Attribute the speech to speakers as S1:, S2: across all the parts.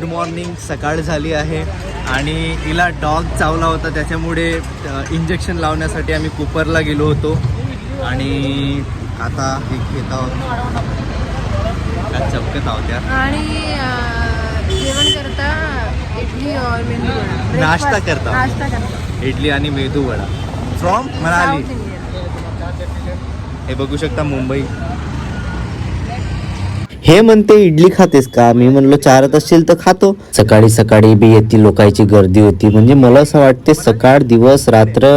S1: Good morning सकाळ झाली आहे आणि हिला डॉग चावला होता. त्याच्यामुळे इंजेक्शन लावण्यासाठी आम्ही कुपरला गेलो होतो. आणि आता हे घेत आहोत. चपकत आहोत यार.
S2: आणि जेवण करता इडली और मेंदू वडा.
S1: नाश्ता करता.
S2: नाश्ता करता.
S1: इडली आणि मेदू वडा. फ्रॉम मनाली. हे बघू शकता मुंबई.
S3: हे म्हणते इडली खातेस का? मी म्हणलो चारत असेल तर खातो. सकाळी सकाळी बी येते लोकांची गर्दी होती. म्हणजे मला असं वाटते सकाळ दिवस रात्र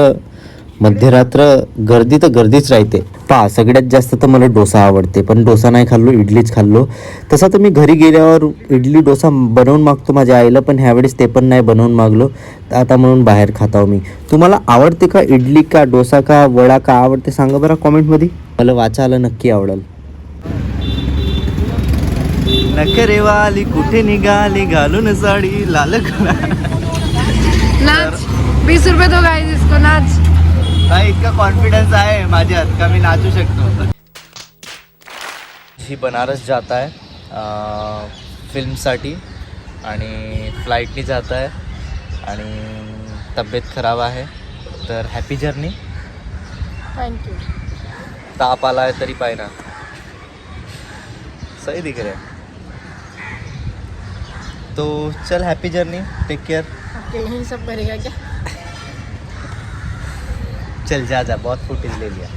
S3: मध्यरात्र गर्दी तर गर्दीच राहते. पा सगळ्यात जास्त तर मला डोसा आवडते. पण डोसा नाही खाल्लो इडलीच खाल्लो. तसा तर मी घरी गेल्यावर इडली डोसा बनवून मागतो माझ्या आईला पण ह्यावेळेस ते पण नाही बनवून मागलो. तर आता म्हणून बाहेर खाताव मी. तुम्हाला आवडते का इडली का डोसा का वडा का आवडते सांगा बरं कॉमेंटमध्ये. मला वाचायला नक्की आवडेल.
S1: नखरेवाली कुठे निघाली? घालून साडी लाल.
S2: नाच. बीस रुपये दो गाइस इसको नाच.
S1: हा इतका कॉन्फिडन्स आहे माझ्यात का मी नाचू शकतो? ही बनारस जात आहे फिल्मसाठी आणि फ्लाईटनी जात आहे. आणि तब्येत खराब आहे. तर हॅपी जर्नी
S2: थँक्यू
S1: ताप आला आहे तरी पाहिजे ना सही दिख रहा है. तो चल हैप्पी जर्नी टेक केयर
S2: यही सब करेगा क्या?
S1: चल जा जा. बहुत फुटेज ले लिया.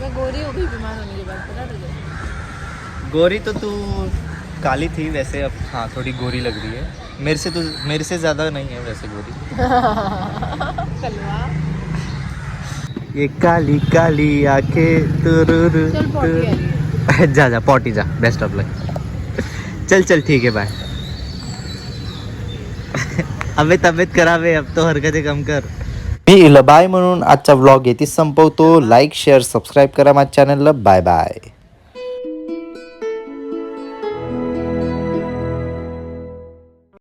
S2: मैं गोरी हो गई बीमार होने के बाद. पता तुझे
S1: गोरी तो तू काली थी वैसे अब हाँ थोड़ी गोरी लग रही है. मेरे से तो मेरे से ज़्यादा नहीं है वैसे गोरी. ये काली काली आँखें तुरुरु जा जा पॉटी जा. बेस्ट ऑफ़ लक चल चल ठीक है बाय अबे तब्येत खराब आहे अब तो हरकते कम कर.
S3: मी इला बाय म्हणून आजचा व्लॉग येथे संपवतो. लाईक शेअर सबस्क्राईब करा माझ्या चॅनलला बाय बाय